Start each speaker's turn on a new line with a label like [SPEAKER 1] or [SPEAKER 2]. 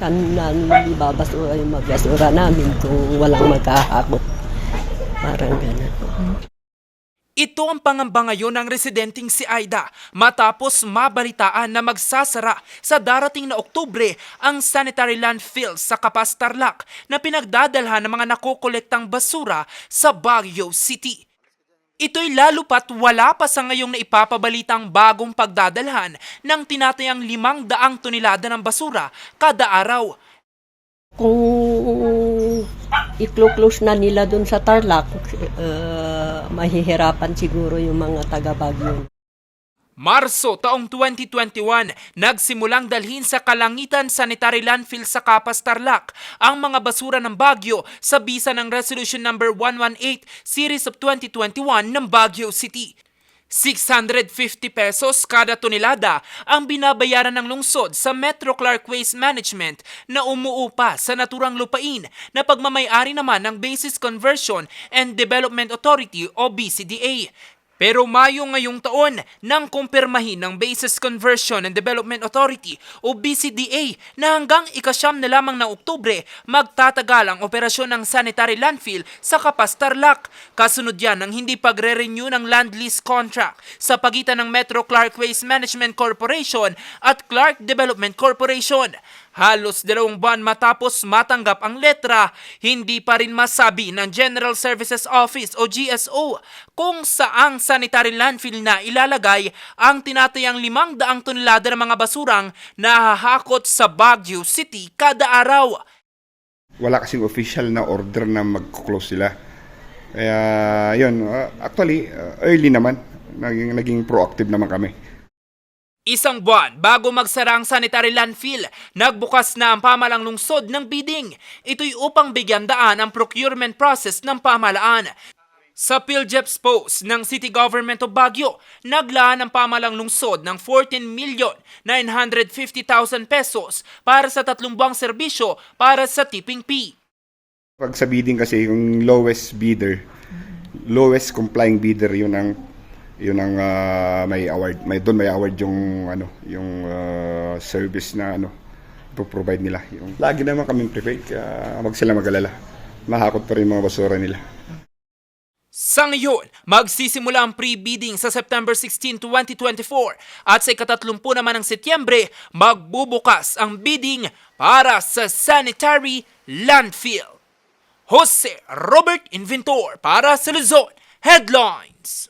[SPEAKER 1] Saan namin ibabasura yung mga basura namin kung walang magkahakot. Parang gano'n.
[SPEAKER 2] Ito ang pangamba ngayon ng residenteng si Aida matapos mabalitaan na magsasara sa darating na Oktubre ang sanitary landfill sa Kapas Tarlac na pinagdadalhan ng mga nakokolektang basura sa Baguio City. Ito'y lalo pat wala pa sa ngayong naipapabalitang bagong pagdadalhan ng tinatayang limang daang tonelada ng basura kada araw.
[SPEAKER 1] Kung i-close na nila dun sa Tarlac, uh, mahihirapan siguro yung mga taga-Bagyo.
[SPEAKER 2] Marso taong 2021, nagsimulang dalhin sa Kalangitan Sanitary Landfill sa Kapas Tarlac ang mga basura ng Baguio sa bisa ng Resolution Number 118 Series of 2021 ng Baguio City. 650 pesos kada tonelada ang binabayaran ng lungsod sa Metro Clark Waste Management na umuupa sa naturang lupain na pagmamayari naman ng Basis Conversion and Development Authority o BCDA. Pero Mayo ngayong taon nang kumpirmahin ng Basis Conversion and Development Authority o BCDA na hanggang ikasyam na lamang ng Oktubre magtatagal ang operasyon ng sanitary landfill sa Kapas Tarlac. Kasunod yan ng hindi pagre-renew ng land lease contract sa pagitan ng Metro Clark Waste Management Corporation at Clark Development Corporation. Halos dalawang buwan matapos matanggap ang letra, hindi pa rin masabi ng General Services Office o GSO kung saang sanitary landfill na ilalagay ang tinatayang limang daang tonelada ng mga basurang nahahakot sa Baguio City kada araw.
[SPEAKER 3] wala kasing official na order na mag-close sila. Kaya, yun, uh, actually, uh, early naman. Naging, naging proactive naman kami.
[SPEAKER 2] Isang buwan bago magsara ang sanitary landfill, nagbukas na ang pamalang lungsod ng bidding. Ito'y upang bigyan daan ang procurement process ng pamalaan. Sa PhilJeps post ng City Government of Baguio, naglaan ang pamalang lungsod ng 14 million 950,000 pesos para sa tatlong buwang serbisyo para sa tipping fee.
[SPEAKER 3] Pag sa bidding kasi, yung lowest bidder, lowest complying bidder, yun ang yun ang ah, may award may doon may award yung ano yung ah, service na ano provide nila yung lagi naman kami prepared kaya wag sila mag-alala mahakot pa rin mga basura nila
[SPEAKER 2] Sa ngayon, magsisimula ang pre-bidding sa September 16, 2024 at sa ikatatlumpun naman ng Setyembre, magbubukas ang bidding para sa sanitary landfill. Jose Robert Inventor para sa Luzon Headlines.